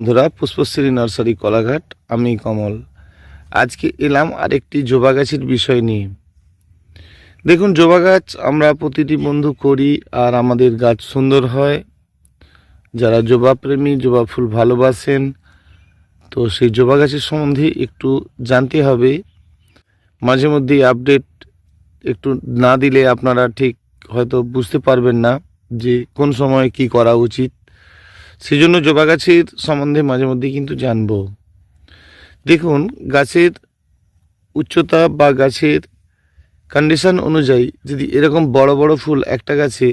বন্ধুরা, পুষ্পশ্রী নার্সারি, কলাঘাট, আমি কমল। আজকে এলাম আরেকটি জবা গাছের বিষয় নিয়ে। দেখুন, জবা গাছ আমরা প্রতিটি বন্ধু করি আর আমাদের গাছ সুন্দর হয়। যারা জবা প্রেমী, জবা ফুল ভালোবাসেন, তো সেই জবা গাছের সম্বন্ধে একটু জানতে হবে। মাঝে মধ্যে আপডেট একটু না দিলে আপনারা ঠিক হয়তো বুঝতে পারবেন না যে কোন সময় কি করা উচিত। সেই জন্য জবা গাছের সম্বন্ধে মাঝে মধ্যে কিন্তু জানব। দেখুন, গাছের উচ্চতা বা গাছের কন্ডিশন অনুযায়ী যদি এরকম বড় বড় ফুল একটা গাছে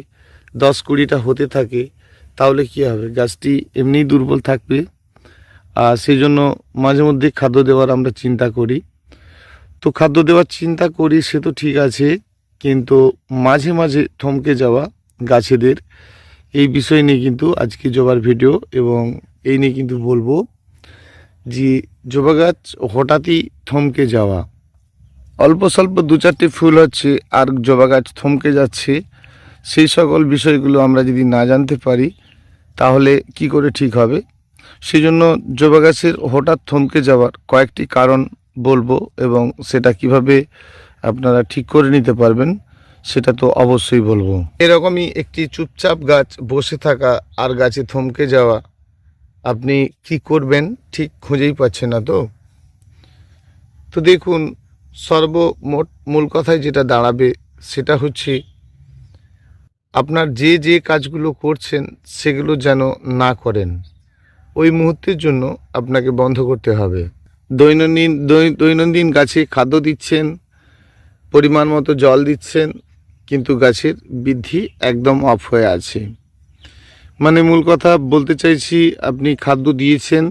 দশ কুড়িটা হতে থাকে, তাহলে কি হবে? গাছটি এমনিই দুর্বল থাকবে। আর সেই জন্য মাঝে মধ্যে খাদ্য দেওয়ার আমরা চিন্তা করি। তো খাদ্য দেওয়ার চিন্তা করি, সে তো ঠিক আছে, কিন্তু মাঝে মাঝে থমকে যাওয়া গাছেদের এই বিষয় নিয়ে কিন্তু আজকে জবার ভিডিও এবং এই নিয়ে কিন্তু বলব যে জবা গাছ হঠাৎই থমকে যাওয়া। অল্প স্বল্প দু চারটি ফুল হচ্ছে আর জবা গাছ থমকে যাচ্ছে। সেই সকল বিষয়গুলো আমরা যদি না জানতে পারি, তাহলে কি করে ঠিক হবে? সেই জন্য জবা গাছের হঠাৎ থমকে যাওয়ার কয়েকটি কারণ বলব এবং সেটা কীভাবে আপনারা ঠিক করে নিতে পারবেন। সেটা তো অবশ্যই বলব। এরকমই একটি চুপচাপ গাছ বসে থাকা আর গাছে থমকে যাওয়া, আপনি কি করবেন ঠিক খুঁজেই পাচ্ছেন না তো? তো দেখুন, সর্বমোট মূল কথায় যেটা দাঁড়াবে সেটা হচ্ছে, আপনার যে যে কাজগুলো করছেন সেগুলো যেন না করেন। ওই মুহূর্তের জন্য আপনাকে বন্ধ করতে হবে। দৈনন্দিন দৈনন্দিন গাছে খাদ্য দিচ্ছেন, পরিমাণ মতো জল দিচ্ছেন কিন্তু গাছের বৃদ্ধি একদম অফ হয়ে আছে। মানে মূল কথা বলতে চাইছি, আপনি খাদ্য দিয়েছেন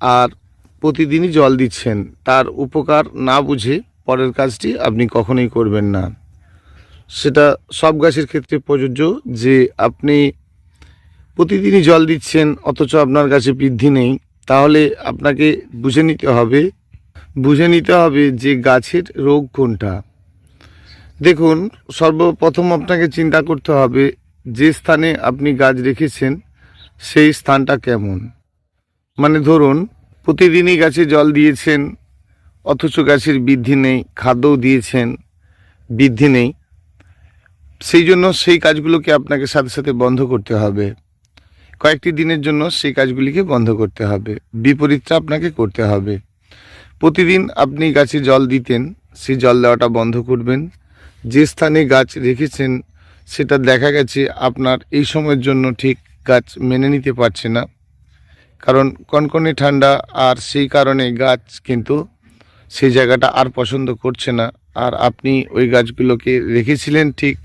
আর প্রতিদিনই জল দিচ্ছেন, তার উপকার না বুঝে পরের কাজটি আপনি কখনোই করবেন না। সেটা সব গাছের ক্ষেত্রে প্রযোজ্য যে আপনি প্রতিদিনই জল দিচ্ছেন, অথচ আপনার গাছে বৃদ্ধি নেই। তাহলে আপনাকে বুঝে নিতে হবে, বুঝে নিতে হবে যে গাছের রোগ কোনটা। দেখুন, সর্বপ্রথম আপনাকে চিন্তা করতে হবে যে স্থানে আপনি গাছ রেখেছেন, সেই স্থানটা কেমন? মানে ধরুন, প্রতিদিনই গাছে জল দিয়েছেন, অথচ গাছের বৃদ্ধি নেই খাদ্যও দিয়েছেন, বৃদ্ধি নেই। সেই জন্য সেই কাজগুলোকে আপনাকে সাথে সাথে বন্ধ করতে হবে। কয়েকটি দিনের জন্য সেই কাজগুলিকে বন্ধ করতে হবে। বিপরীতটা আপনাকে করতে হবে। প্রতিদিন আপনি গাছে জল দিতেন, সেই জল দেওয়াটা বন্ধ করবেন যে স্থানে গাছ রেখেছেন, সেটা দেখা গেছে আপনার এই সময়ের জন্য ঠিক গাছ মেনে নিতে পারছে না। কারণ কনকনে ঠান্ডা আর সেই কারণে গাছ কিন্তু সেই জায়গাটা আর পছন্দ করছে না। আর আপনি ওই গাছগুলোকে রেখেছিলেন ঠিক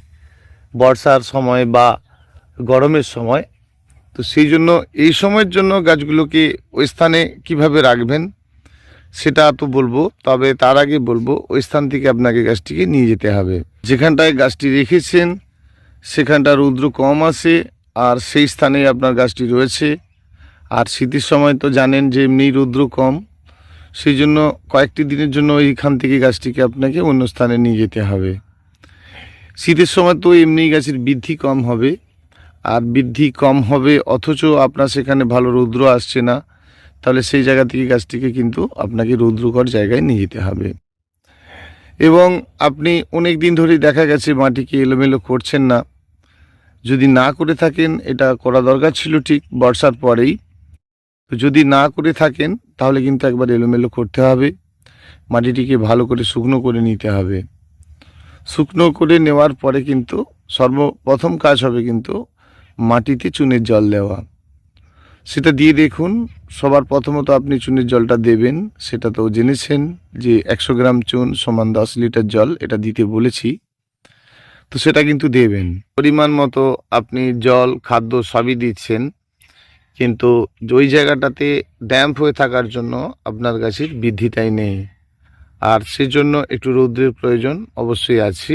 বর্ষার সময় বা গরমের সময়। তো সেই জন্য এই সময়ের জন্য গাছগুলোকে ওই স্থানে কীভাবে রাখবেন? সেটা তো বলব, তবে তার আগে বলব, ওই স্থান থেকে আপনাকে গাছটিকে নিয়ে যেতে হবে। যেখানটায় গাছটি রেখেছেন সেখানটা রৌদ্র কম আসে আর সেই স্থানেই আপনার গাছটি রয়েছে। আর শীতের সময় তো জানেন যে এমনি রৌদ্র কম সেই জন্য কয়েকটি দিনের জন্য এইখান থেকে গাছটিকে আপনাকে অন্য স্থানে নিয়ে যেতে হবে। শীতের সময় তো এমনি গাছের বৃদ্ধি কম হবে, আর বৃদ্ধি কম হবে অথচ আপনার সেখানে ভালো রৌদ্র আসছে না। তাহলে সেই জায়গা থেকে গাছটিকে কিন্তু আপনাকে রৌদ্রকর জায়গায় নিয়ে যেতে হবে। এবং আপনি অনেক দিন ধরেই দেখা গেছে মাটিকে এলোমেলো করছেন না। যদি না করে থাকেন, এটা করা দরকার ছিল ঠিক বর্ষার পরেই। তো যদি না করে থাকেন, তাহলে কিন্তু একবার এলোমেলো করতে হবে। মাটিটিকে ভালো করে শুকনো করে নিতে হবে। শুকনো করে নেওয়ার পরে কিন্তু সর্বপ্রথম কাজ হবে কিন্তু মাটিতে চুনের জল দেওয়া। সেটা দিয়ে দেখুন, সবার প্রথমত আপনি চুনের জলটা দেবেন, সেটা তো জেনেছেন যে একশো গ্রাম চুন সমান দশ লিটার জল, এটা দিতে বলেছি। তো সেটা কিন্তু দেবেন। পরিমাণ মতো আপনি জল, খাদ্য সবই দিচ্ছেন, কিন্তু ওই জায়গাটাতে ড্যাম্প হয়ে থাকার জন্য আপনার গাছের বৃদ্ধিটাই নেই। আর সেজন্য একটু রৌদ্রের প্রয়োজন অবশ্যই আছে।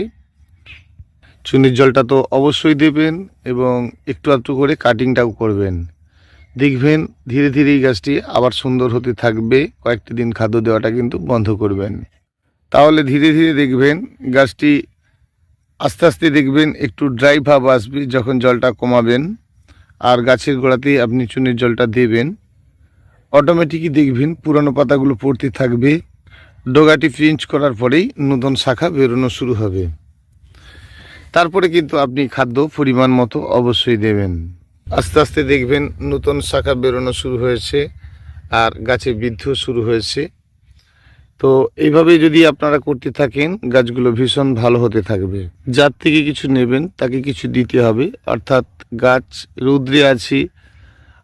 চুনের জলটা তো অবশ্যই দেবেন এবং একটু একটু করে কাটিংটাও করবেন। দেখবেন ধীরে ধীরে এই গাছটি আবার সুন্দর হতে থাকবে। কয়েকটি দিন খাদ্য দেওয়াটা কিন্তু বন্ধ করবেন। তাহলে ধীরে ধীরে দেখবেন গাছটি আস্তে আস্তে দেখবেন একটু ড্রাই ভাব আসবে যখন জলটা কমাবেন। আর গাছের গোড়াতেই আপনি চুনের জলটা দেবেন। অটোমেটিকই দেখবেন পুরানো পাতাগুলো পড়তে থাকবে। ডোগাটি ফিঞ্চ করার পরেই নতুন শাখা বেরোনো শুরু হবে। তারপরে কিন্তু আপনি খাদ্য পরিমাণ মতো অবশ্যই দেবেন। আস্তে আস্তে দেখবেন নতুন শাখা বেরোনো শুরু হয়েছে আর গাছে বৃদ্ধিও শুরু হয়েছে। তো এইভাবে যদি আপনারা করতে থাকেন, গাছগুলো ভীষণ ভালো হতে থাকবে। যার থেকে কিছু নেবেন, তাকে কিছু দিতে হবে। অর্থাৎ গাছ রৌদ্রে আছি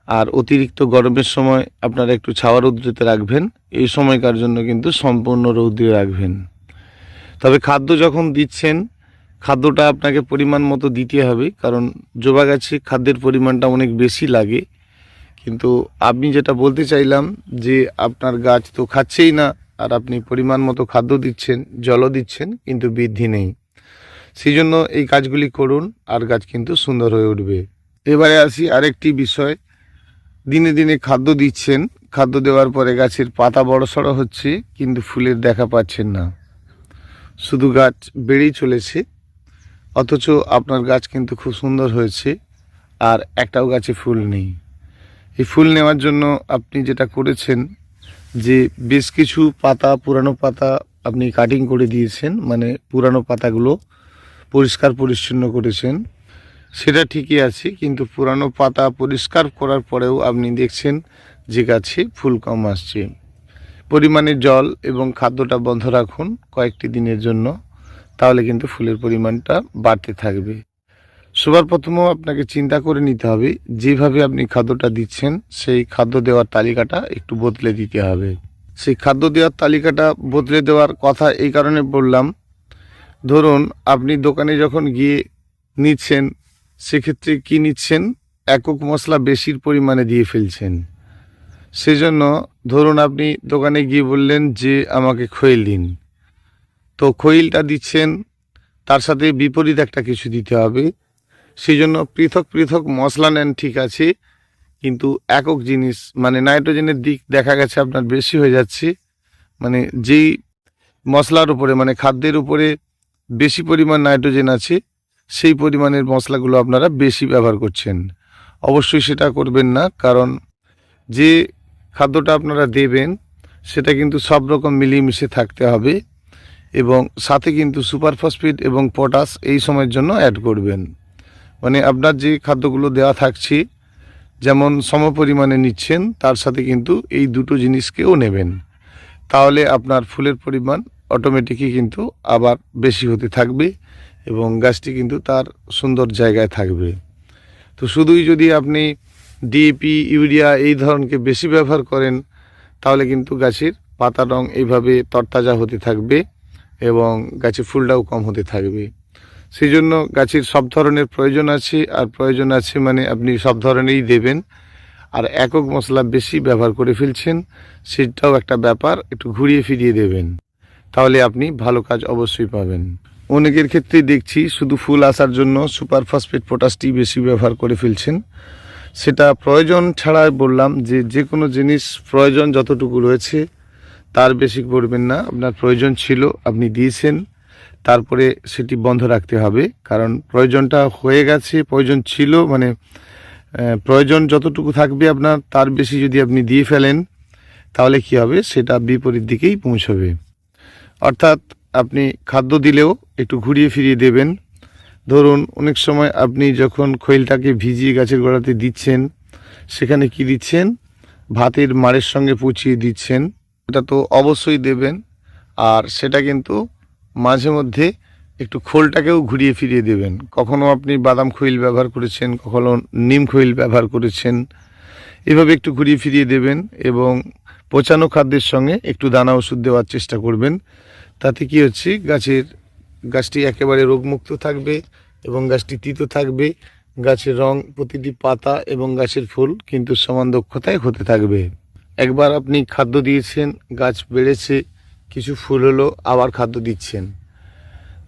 আর অতিরিক্ত গরমের সময় আপনারা একটু ছাওয়া রৌদ্রেতে রাখবেন। এই সময়কার জন্য কিন্তু সম্পূর্ণ রৌদ্রে রাখবেন। তবে খাদ্য যখন দিচ্ছেন খাদ্যটা আপনাকে পরিমাণ মতো দিতে হবে, কারণ জবা গাছে খাদ্যের পরিমাণটা অনেক বেশি লাগে। কিন্তু আমি যেটা বলতে চাইলাম যে আপনার গাছ তো খাচ্ছেই না, আর আপনি পরিমাণ মতো খাদ্য দিচ্ছেন, জলও দিচ্ছেন, কিন্তু বৃদ্ধি নেই। সেই জন্য এই কাজগুলি করুন, আর গাছ কিন্তু সুন্দর হয়ে উঠবে। এবারে আসি আরেকটি বিষয়। দিনে দিনে খাদ্য দিচ্ছেন, খাদ্য দেওয়ার পরে গাছের পাতা বড় সড়ো হচ্ছে, কিন্তু ফুলের দেখা পাচ্ছেন না। শুধু গাছ বেড়েই চলেছে অথচ আপনার গাছ কিন্তু খুব সুন্দর হয়েছে আর একটাও গাছে ফুল নেই। এই ফুল নেওয়ার জন্য আপনি যেটা করেছেন যে বেশ কিছু পাতা, পুরানো পাতা আপনি কাটিং করে দিয়েছেন মানে পুরানো পাতাগুলো পরিষ্কার পরিচ্ছন্ন করেছেন। সেটা ঠিকই আছে, কিন্তু পুরানো পাতা পরিষ্কার করার পরেও আপনি দেখছেন যে গাছে ফুল কম আসছে। পরিমাণে জল এবং খাদ্যটা বন্ধ রাখুন কয়েকটি দিনের জন্য। তাহলে কিন্তু ফুলের পরিমাণটা বাড়তে থাকবে। সবার প্রথমেও আপনাকে চিন্তা করে নিতে হবে, যেভাবে আপনি খাদ্যটা দিচ্ছেন, সেই খাদ্য দেওয়ার তালিকাটা একটু বদলে দিতে হবে। সেই খাদ্য দেওয়ার তালিকাটা বদলে দেওয়ার কথা এই কারণে বললাম, ধরুন আপনি দোকানে যখন গিয়ে নিচ্ছেন, সেক্ষেত্রে কি নিচ্ছেন? একক মশলা বেশির পরিমাণে দিয়ে ফেলছেন। সেজন্য ধরুন আপনি দোকানে গিয়ে বললেন যে, আমাকে খৈল দিন। তো খৈলটা দিচ্ছেন, তার সাথে বিপরীত একটা কিছু দিতে হবে। সেই জন্য পৃথক পৃথক মশলা নেন, ঠিক আছে। কিন্তু একক জিনিস মানে নাইট্রোজেনের দিক দেখা গেছে আপনার বেশি হয়ে যাচ্ছে। মানে যেই মশলার উপরে মানে খাদ্যের উপরে বেশি পরিমাণ নাইট্রোজেন আছে, সেই পরিমাণের মশলাগুলো আপনারা বেশি ব্যবহার করছেন। অবশ্যই সেটা করবেন না, কারণ যে খাদ্যটা আপনারা দেবেন, সেটা কিন্তু সব রকম মিলিয়ে মিশে থাকতে হবে। এবং সাথে কিন্তু সুপার ফসফেট এবং পটাশ এই সময়ের জন্য অ্যাড করবেন। মানে আপনার যে খাদ্যগুলো দেওয়া থাকছে, যেমন সম পরিমাণে নিচ্ছেন, তার সাথে কিন্তু এই দুটো জিনিসকেও নেবেন। তাহলে আপনার ফুলের পরিমাণ অটোমেটিকই কিন্তু আবার বেশি হতে থাকবে এবং গাছটি কিন্তু তার সুন্দর জায়গায় থাকবে। তো শুধুই যদি আপনি ডিএপি ইউরিয়া এই ধরনকে বেশি ব্যবহার করেন, তাহলে কিন্তু গাছের পাতা রং এইভাবে তরতাজা হতে থাকবে। এবং গাছে ফুলটাও কম হতে থাকবে। সেই জন্য গাছের সব ধরনের প্রয়োজন আছে, আর প্রয়োজন আছে মানে আপনি সব ধরনেরই দেবেন। আর একক মশলা বেশি ব্যবহার করে ফেলছেন, সেটাও একটা ব্যাপার, একটু ঘুরিয়ে ফিরিয়ে দেবেন। তাহলে আপনি ভালো কাজ অবশ্যই পাবেন। অনেকের ক্ষেত্রে দেখছি শুধু ফুল আসার জন্য সুপার ফসফেট পটাশটি বেশি ব্যবহার করে ফেলছেন। সেটা প্রয়োজন ছাড়া বললাম যে যে কোনো জিনিস প্রয়োজন যতটুকু রয়েছে তার বেশি করবেন না। আপনার প্রয়োজন ছিল, আপনি দিয়েছেন। তারপরে সেটি বন্ধ রাখতে হবে। কারণ প্রয়োজনটা হয়ে গেছে, প্রয়োজন ছিল মানে প্রয়োজন যতটুকু থাকবে আপনার, তার বেশি যদি আপনি দিয়ে ফেলেন, তাহলে কি হবে? সেটা বিপরীত দিকেই পৌঁছবে। অর্থাৎ আপনি খাদ্য দিলেও একটু ঘুরিয়ে ফিরিয়ে দেবেন। ধরুন, অনেক সময় আপনি যখন খৈলটাকে ভিজিয়ে গাছের গোড়াতে দিচ্ছেন, সেখানে কি দিচ্ছেন? ভাতের মাড়ের সঙ্গে পুচিয়ে দিচ্ছেন। এটা তো অবশ্যই দেবেন। আর সেটা কিন্তু মাঝে মধ্যে একটু খোলটাকেও ঘুরিয়ে ফিরিয়ে দেবেন। কখনো আপনি বাদাম খৈল ব্যবহার করেছেন, কখনো নিম খৈল ব্যবহার করেছেন। এভাবে একটু ঘুরিয়ে ফিরিয়ে দেবেন এবং পচানো খাদ্যের সঙ্গে একটু দানা ওষুধ দেওয়ার চেষ্টা করবেন। তাতে কি হচ্ছে, গাছের, গাছটি একেবারে রোগমুক্ত থাকবে এবং গাছটি তিতো থাকবে। গাছের রং, প্রতিটি পাতা এবং গাছের ফুল কিন্তু সমান দক্ষতায় হতে থাকবে। একবার আপনি খাদ্য দিয়েছেন, গাছ বেড়েছে, কিছু ফুল হলো, আবার খাদ্য দিচ্ছেন।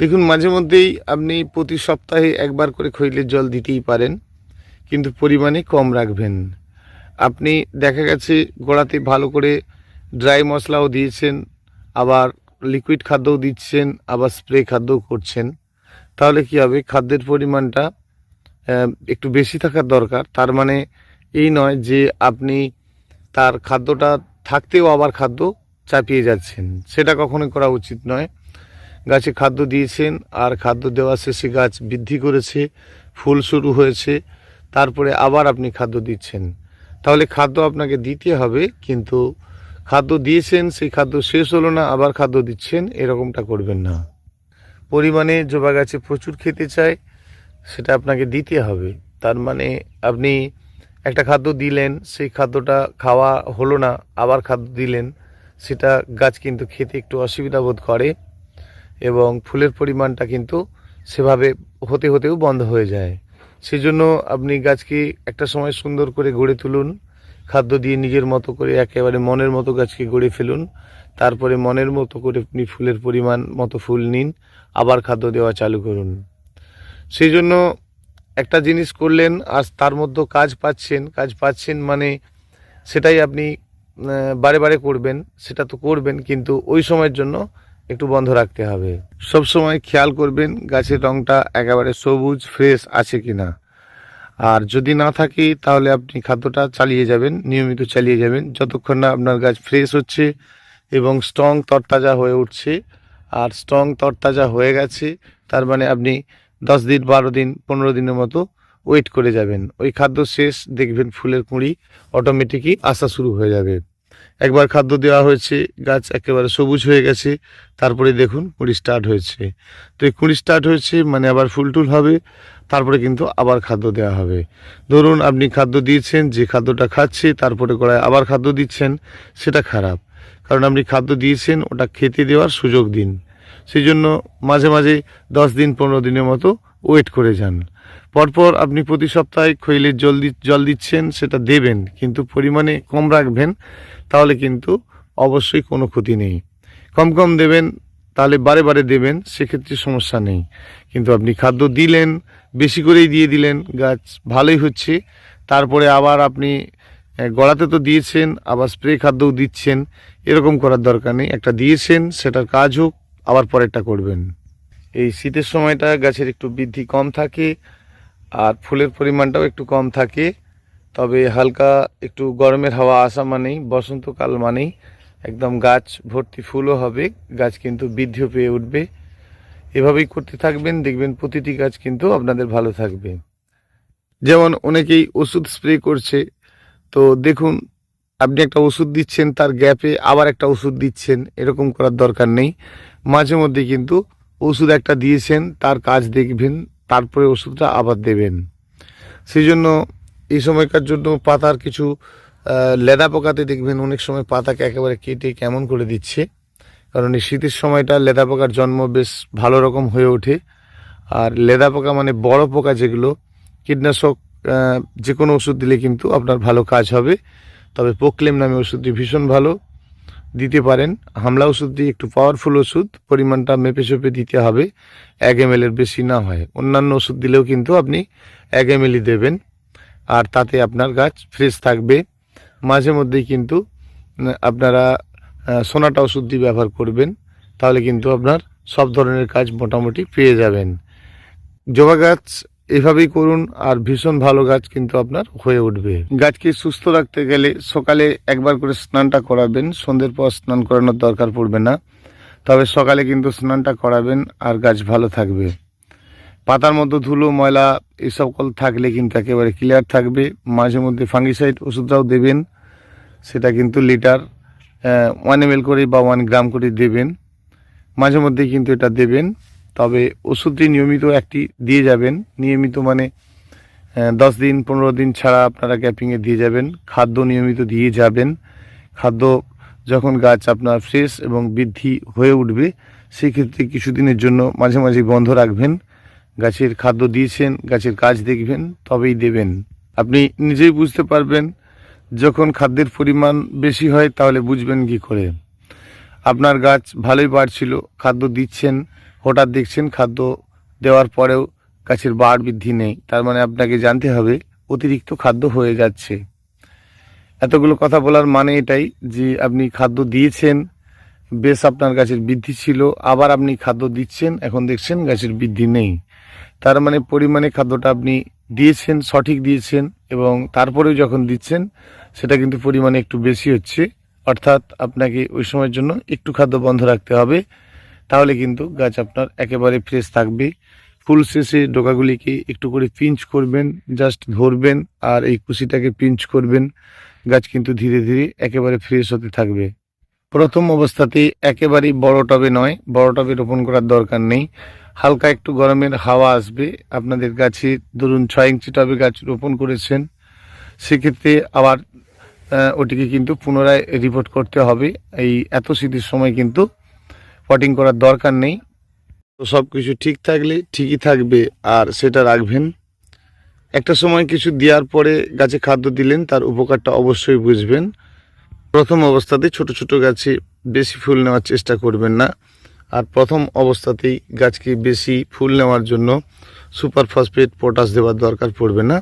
দেখুন, মাঝে মধ্যেই আপনি প্রতি সপ্তাহে একবার করে খৈলের জল দিতেই পারেন, কিন্তু পরিমাণে কম রাখবেন। আপনি দেখা গেছে গোড়াতে ভালো করে ড্রাই মশলাও দিয়েছেন, আবার লিকুইড খাদ্যও দিচ্ছেন, আবার স্প্রে খাদ্যও করছেন। তাহলে কি হবে? খাদ্যের পরিমাণটা একটু বেশি থাকার দরকার। তার মানে এই নয় যে আপনি তার খাদ্যটা থাকতেও আবার খাদ্য চাপিয়ে যাচ্ছেন। সেটা কখনোই করা উচিত নয়। গাছে খাদ্য দিয়েছেন আর খাদ্য দেওয়া শেষে গাছ বৃদ্ধি করেছে, ফুল শুরু হয়েছে, তারপরে আবার আপনি খাদ্য দিচ্ছেন। তাহলে খাদ্য আপনাকে দিতে হবে, কিন্তু খাদ্য দিয়েছেন, সেই খাদ্য শেষ হলো না, আবার খাদ্য দিচ্ছেন, এরকমটা করবেন না। পরিমাণে জবা গাছে প্রচুর খেতে চায়, সেটা আপনাকে দিতে হবে। তার মানে আপনি একটা খাদ্য দিলেন, সেই খাদ্যটা খাওয়া হলো না, আবার খাদ্য দিলেন, সেটা গাছ কিন্তু খেতে একটু অসুবিধা বোধ করে এবং ফুলের পরিমাণটা কিন্তু সেভাবে হতে হতেও বন্ধ হয়ে যায়। সেজন্য আপনি গাছকে একটা সময় সুন্দর করে গড়ে তুলুন, খাদ্য দিয়ে নিজের মতো করে একেবারে মনের মতো গাছকে গড়ে ফেলুন, তারপরে মনের মতো করে আপনি ফুলের পরিমাণ মতো ফুল নিন, আবার খাদ্য দেওয়া চালু করুন। সেই জন্য একটা জিনিস করলেন, আর তার মধ্যে কাজ পাচ্ছেন। কাজ পাচ্ছেন মানে সেটাই আপনি বারে বারে করবেন, সেটা তো করবেন, কিন্তু ওই সময়ের জন্য একটু বন্ধ রাখতে হবে। সব সময় খেয়াল করবেন গাছের রংটা একেবারে সবুজ, ফ্রেশ আছে কি না আর যদি না থাকে, তাহলে আপনি খাদ্যটা চালিয়ে যাবেন, নিয়মিত চালিয়ে যাবেন, যতক্ষণ না আপনার গাছ ফ্রেশ হচ্ছে এবং স্ট্রং তরতাজা হয়ে উঠছে। আর স্ট্রং তরতাজা হয়ে গেছে, তার মানে আপনি দশ দিন, বারো দিন, পনেরো দিনের মতো ওয়েট করে যাবেন। ওই খাদ্য শেষ, দেখবেন ফুলের কুঁড়ি অটোমেটিকই আসা শুরু হয়ে যাবে। একবার খাদ্য দেওয়া হয়েছে, গাছ একেবারে সবুজ হয়ে গেছে, তারপরে দেখুন কুঁড়ি স্টার্ট হয়েছে। তো এই কুঁড়ি স্টার্ট হয়েছে মানে আবার ফুল টুল হবে, তারপরে কিন্তু আবার খাদ্য দেওয়া হবে। ধরুন আপনি খাদ্য দিয়েছেন, যে খাদ্যটা খাচ্ছে, তারপরে কড়ায় আবার খাদ্য দিচ্ছেন, সেটা খারাপ। কারণ আপনি খাদ্য দিয়েছেন, ওটা খেতে দেওয়ার সুযোগ দিন। সেই জন্য মাঝে মাঝে দশ দিন, পনেরো দিনের মতো ওয়েট করে যান। পরপর আপনি প্রতি সপ্তাহে খৈলের জল জল দিচ্ছেন, সেটা দেবেন, কিন্তু পরিমাণে কম রাখবেন, তাহলে কিন্তু অবশ্যই কোনো ক্ষতি নেই। কম কম দেবেন, তাহলে বারে বারে দেবেন, সেক্ষেত্রে সমস্যা নেই। কিন্তু আপনি খাদ্য দিলেন, বেশি করেই দিয়ে দিলেন, গাছ ভালোই হচ্ছে, তারপরে আবার আপনি গড়াতে তো দিয়েছেন, আবার স্প্রে খাদ্যও দিচ্ছেন, এরকম করার দরকার নেই। একটা দিয়েছেন, সেটার কাজ হোক আবার পরেরটা করবেন। এই শীতের সময়টা গাছের একটু বৃদ্ধি কম থাকে, আর ফুলের পরিমাণটাও একটু কম থাকে। তবে হালকা একটু গরমের হাওয়া আসা মানেই, বসন্তকাল মানেই একদম গাছ ভর্তি ফুলও হবে, গাছ কিন্তু বৃদ্ধিও পেয়ে উঠবে। এভাবেই করতে থাকবেন, দেখবেন প্রতিটি গাছ কিন্তু আপনাদের ভালো থাকবে। যেমন অনেকেই ওষুধ স্প্রে করছে, তো দেখুন আপনি একটা ওষুধ দিচ্ছেন, তার গ্যাপে আবার একটা ওষুধ দিচ্ছেন, এরকম করার দরকার নেই। মাঝে মধ্যে কিন্তু ওষুধ একটা দিয়েছেন, তার কাজ দেখবেন, তারপরে ওষুধটা আবার দেবেন। সেই জন্য এই সময়কার জন্য পাতার কিছু লেদা পোকাতে দেখবেন অনেক সময় পাতাকে একেবারে কেটে কেমন করে দিচ্ছে। কারণ এই শীতের সময়টা লেদা পোকার জন্ম বেশ ভালো রকম হয়ে ওঠে। আর লেদা পোকা মানে বড় পোকা যেগুলো, কীটনাশক যে কোনো ওষুধ দিলে কিন্তু আপনার ভালো কাজ হবে। তবে পোকলেম নামে ওষুধটি ভীষণ ভালো। দিতে পারেন। হামলা ওষুধটি একটু পাওয়ারফুল ওষুধ, পরিমাণটা মেপে চেপে দিতে হবে। এক এম এর বেশি না হয়। অন্যান্য ওষুধ দিলেও কিন্তু আপনি এক এম দেবেন। আর তাতে আপনার গাছ ফ্রেশ থাকবে। মাঝে মধ্যেই কিন্তু আপনারা সোনাটা ওষুধটি ব্যবহার করবেন। তাহলে কিন্তু আপনার সব ধরনের কাজ মোটামুটি পেয়ে যাবেন। জবা গাছ এভাবেই করুন, আর ভীষণ ভালো গাছ কিন্তু আপনার হয়ে উঠবে। গাছকে সুস্থ রাখতে গেলে সকালে একবার করে স্নানটা করাবেন, সন্ধ্যের পর স্নান করানোর দরকার পড়বে না। তবে সকালে কিন্তু স্নানটা করাবেন, আর গাছ ভালো থাকবে। পাতার মধ্যে ধুলো, ময়লা এই সকল থাকলে কিন্তু একেবারে ক্লিয়ার থাকবে। মাঝে মধ্যে ফাঙ্গিসাইড ওষুধটাও দেবেন, সেটা কিন্তু লিটার ওয়ান এম করে বা ওয়ান গ্রাম করে দেবেন। মাঝে মধ্যে কিন্তু এটা দেবেন। তবে ওষুধটি নিয়মিত একটি দিয়ে যাবেন। নিয়মিত মানে দশ দিন, পনেরো দিন ছাড়া আপনারা গ্যাপিংয়ে দিয়ে যাবেন। খাদ্য নিয়মিত দিয়ে যাবেন। খাদ্য যখন গাছ আপনার ফ্রেশ এবং বৃদ্ধি হয়ে উঠবে, সেক্ষেত্রে কিছুদিনের জন্য মাঝে মাঝে বন্ধ রাখবেন। গাছের খাদ্য দিয়েছেন, গাছের কাজ দেখবেন, তবেই দেবেন। আপনি নিজেই বুঝতে পারবেন, যখন খাদ্যের পরিমাণ বেশি হয় তাহলে বুঝবেন কি করে। আপনার গাছ ভালোই বাড়ছিল, খাদ্য দিচ্ছেন হঠাৎ দেখছেন খাদ্য দেওয়ার পরেও গাছের বাড় বৃদ্ধি নেই। তার মানে আপনাকে জানতে হবে, অতিরিক্ত খাদ্য হয়ে যাচ্ছে। এতগুলো কথা বলার মানে এটাই যে আপনি খাদ্য দিয়েছেন, বেশ আপনার গাছের বৃদ্ধি ছিল, আবার আপনি খাদ্য দিচ্ছেন, এখন দেখছেন গাছের বৃদ্ধি নেই। তার মানে পরিমাণে খাদ্যটা আপনি দিয়েছেন, সঠিক দিয়েছেন, এবং তারপরেও যখন দিচ্ছেন, সেটা কিন্তু পরিমাণে একটু বেশি হচ্ছে। অর্থাৎ আপনাকে ওই সময়ের জন্য একটু খাদ্য বন্ধ রাখতে হবে। তাহলে কিন্তু গাছ আপনার একেবারে ফ্রেশ থাকবে। ফুল শেষে ডোকাগুলিকে একটু করে পিঞ্চ করবেন জাস্ট ধরবেন আর এই কুশিটাকে পিঞ্চ করবেন। গাছ কিন্তু ধীরে ধীরে একেবারে ফ্রেশ হতে থাকবে। প্রথম অবস্থাতে একেবারেই বড় টবে নয়, বড় টবে রোপণ করার দরকার নেই। হালকা একটু গরমের হাওয়া আসবে। আপনাদের গাছে ধরুন ছয় ইঞ্চি টবে গাছ রোপণ করেছেন, সেক্ষেত্রে আবার ওটিকে কিন্তু পুনরায় রিপোর্ট করতে হবে। এই এত শীতের সময় কিন্তু পটিং করার দরকার নেই। তো সব কিছু ঠিক থাকলে ঠিকই থাকবে আর সেটা রাখবেন। একটা সময় কিছু দেওয়ার পরে গাছে খাদ্য দিলেন, তার উপকারটা অবশ্যই বুঝবেন। প্রথম অবস্থাতে ছোট ছোট গাছে বেশি ফুল নেওয়ার চেষ্টা করবেন না। আর প্রথম অবস্থাতেই গাছকে বেশি ফুল নেওয়ার জন্য সুপার ফসফেট পটাশ দেওয়ার দরকার পড়বে না।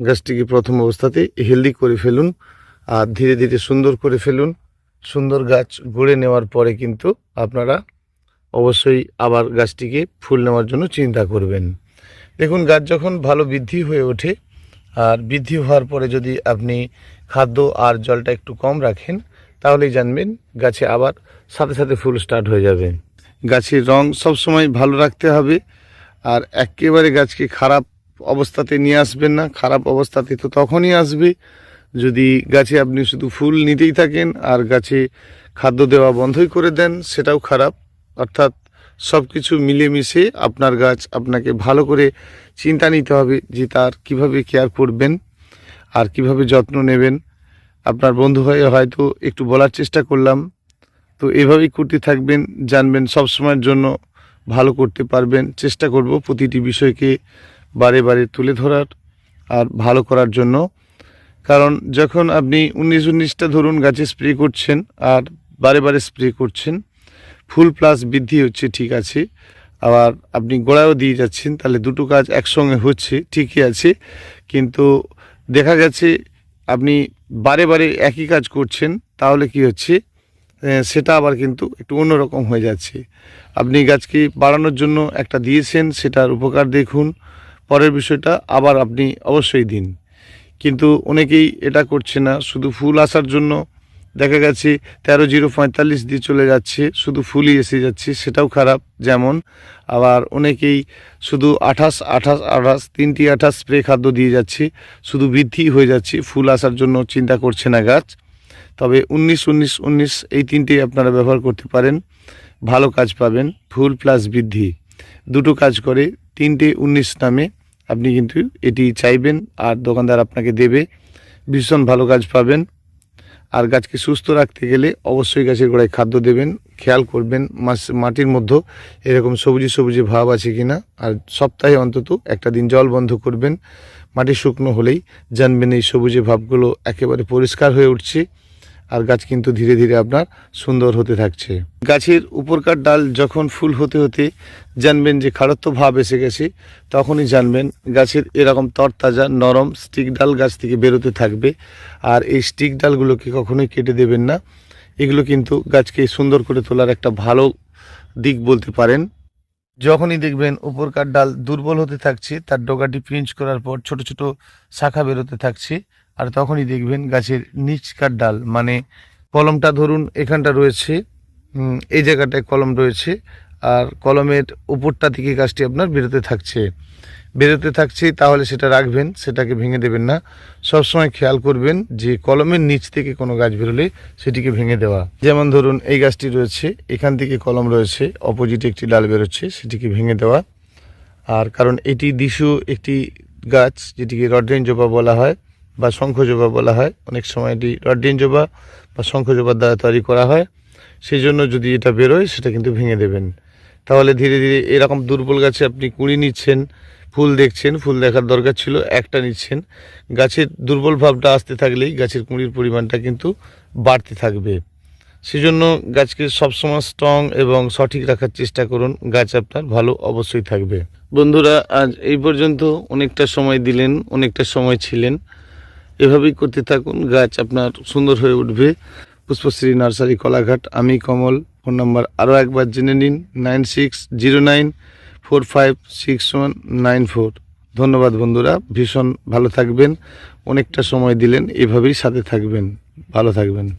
গাছটিকে প্রথম অবস্থাতে হেলদি করে ফেলুন আর ধীরে ধীরে সুন্দর করে ফেলুন। সুন্দর গাছ গড়ে নেওয়ার পরে কিন্তু আপনারা অবশ্যই আবার গাছটিকে ফুল নেওয়ার জন্য চিন্তা করবেন। দেখুন, গাছ যখন ভালো বৃদ্ধি হয়ে ওঠে, আর বৃদ্ধি হওয়ার পরে যদি আপনি খাদ্য আর জলটা একটু কম রাখেন, তাহলেই জানবেন গাছে আবার সাথে সাথে ফুল স্টার্ট হয়ে যাবে। গাছের রং সবসময় ভালো রাখতে হবে, আর একেবারে গাছকে খারাপ অবস্থাতে নিয়ে আসবেন না। খারাপ অবস্থাতে তো তখনই আসবে যদি গাছে আপনি শুধু ফুল নিতেই থাকেন আর গাছে খাদ্য দেওয়া বন্ধই করে দেন, সেটাও খারাপ। অর্থাৎ সব কিছু মিলেমিশে আপনার গাছ আপনাকে ভালো করে চিন্তা নিতে হবে যে তার কীভাবে কেয়ার করবেন আর কীভাবে যত্ন নেবেন। আপনার বন্ধু হয়ে হয়তো একটু বলার চেষ্টা করলাম। তো এভাবেই করতে থাকবেন, জানবেন সব সময়ের জন্য ভালো করতে পারবেন। চেষ্টা করব প্রতিটি বিষয়কে বারে বারে তুলে ধরার আর ভালো করার জন্য। কারণ যখন আপনি উনিশ উনিশটা ধরুন গাছে স্প্রে করছেন আর বারে বারে স্প্রে করছেন ফুল প্লাস বৃদ্ধি হচ্ছে, ঠিক আছে। আবার আপনি গোড়ায়ও দিয়ে যাচ্ছেন, তাহলে দুটো কাজ একসঙ্গে হচ্ছে, ঠিকই আছে। কিন্তু দেখা গেছে আপনি বারে বারে একই কাজ করছেন, তাহলে কি হচ্ছে? সেটা আবার কিন্তু একটু অন্যরকম হয়ে যাচ্ছে। আপনি গাছকে বাড়ানোর জন্য একটা দিয়েছেন, সেটার উপকার দেখুন। পরের বিষয়টা আবার আপনি অবশ্যই দিন। কিন্তু অনেকেই এটা করছে না, শুধু ফুল আসার জন্য। দেখা গেছে তেরো জিরো পঁয়তাল্লিশ দিয়ে চলে যাচ্ছে, শুধু ফুলই এসে যাচ্ছে, সেটাও খারাপ যেমন। আবার অনেকেই শুধু আঠাশ আঠাশ আঠাশ, তিনটি আঠাশ স্প্রে খাদ্য দিয়ে যাচ্ছে, শুধু বৃদ্ধি হয়ে যাচ্ছে, ফুল আসার জন্য চিন্তা করছে না গাছ। তবে উনিশ উনিশ উনিশ, এই তিনটেই আপনারা ব্যবহার করতে পারেন, ভালো কাজ পাবেন, ফুল প্লাস বৃদ্ধি। দুটো কাজ করে, তিনটে উনিশ নামে। আপনি কিন্তু এটি চাইবেন আর দোকানদার আপনাকে দেবে। ভীষণ ভালো গাছ পাবেন। আর গাছকে সুস্থ রাখতে গেলে অবশ্যই গাছের গোড়ায় খাদ্য দেবেন, খেয়াল করবেন মাটির মধ্যে এরকম সবুজে সবুজে ভাব আছে কিনা। আর সপ্তাহে অন্তত একটা দিন জল বন্ধ করবেন। মাটি শুকনো হলেই জানবেন এই সবুজে ভাবগুলো একেবারে পরিষ্কার হয়ে উঠছে। আর গাছ কিন্তু ধীরে ধীরে আপনার সুন্দর হতে থাকছে। গাছের উপরকার ডাল যখন ফুল হতে হতে জানবেন যে খাড়ত্ব ভাব এসে গেছে, তখনই জানবেন গাছের এরকম তরতাজা, নরম স্টিক ডাল গাছ থেকে বেরোতে থাকবে। আর এই স্টিক ডালগুলোকে কখনোই কেটে দেবেন না। এগুলো কিন্তু গাছকে সুন্দর করে তোলার একটা ভালো দিক বলতে পারেন। যখনই দেখবেন উপরকার ডাল দুর্বল হতে থাকছে, তার ডগাটি পিঞ্চ করার পর ছোট ছোট শাখা বেরোতে থাকছে। আর তখনই দেখবেন গাছের নিচকার ডাল। মানে কলমটা ধরুন, এখানটা রয়েছে এই জায়গাটায় কলম রয়েছে, আর কলমের উপরটা থেকে গাছটি আপনার বেরোতে থাকছে। বেরোতে থাকছে, তাহলে সেটা রাখবেন, সেটাকে ভেঙে দেবেন না। সবসময় খেয়াল করবেন যে কলমের নিচ থেকে কোনো গাছ বেরোলে সেটিকে ভেঙে দেওয়া। যেমন ধরুন, এই গাছটি রয়েছে, এখান থেকে কলম রয়েছে, অপোজিটে একটি ডাল বেরোচ্ছে, সেটিকে ভেঙে দেওয়া। আর কারণ এটি দিশু একটি গাছ, যেটিকে রড্রেন জবা বলা হয়। বা শঙ্খ জবা বলা হয়। অনেক সময় এটি রড্রেন জবা বা শঙ্খ জবার দ্বারা তৈরি করা হয়। সেই জন্য যদি এটা বেরোয়, সেটা কিন্তু ভেঙে দেবেন। তাহলে ধীরে ধীরে এরকম দুর্বল গাছে আপনি কুড়ি নিচ্ছেন, ফুল দেখছেন, ফুল দেখার দরকার ছিল, একটা নিচ্ছেন। গাছের দুর্বল ভাবটা আসতে থাকলেই গাছের কুঁড়ির পরিমাণটা কিন্তু বাড়তে থাকবে। সেজন্য গাছকে সবসময় স্ট্রং এবং সঠিক রাখার চেষ্টা করুন। গাছ আপনার ভালো অবশ্যই থাকবে। বন্ধুরা, আজ এই পর্যন্ত অনেকটা সময় দিলেন, অনেকটা সময় ছিলেন। এভাবেই করতে থাকুন। গাছ আপনার সুন্দর হয়ে উঠবে। পুষ্পশ্রী নার্সারি, কলাঘাট। আমি কমল। ফোন নাম্বার আরও একবার জেনে নিন, nine six zero nine four five six one nine four. ধন্যবাদ বন্ধুরা, ভীষণ ভালো থাকবেন। অনেকটা সময় দিলেন, এভাবেই সাথে থাকবেন। ভালো থাকবেন।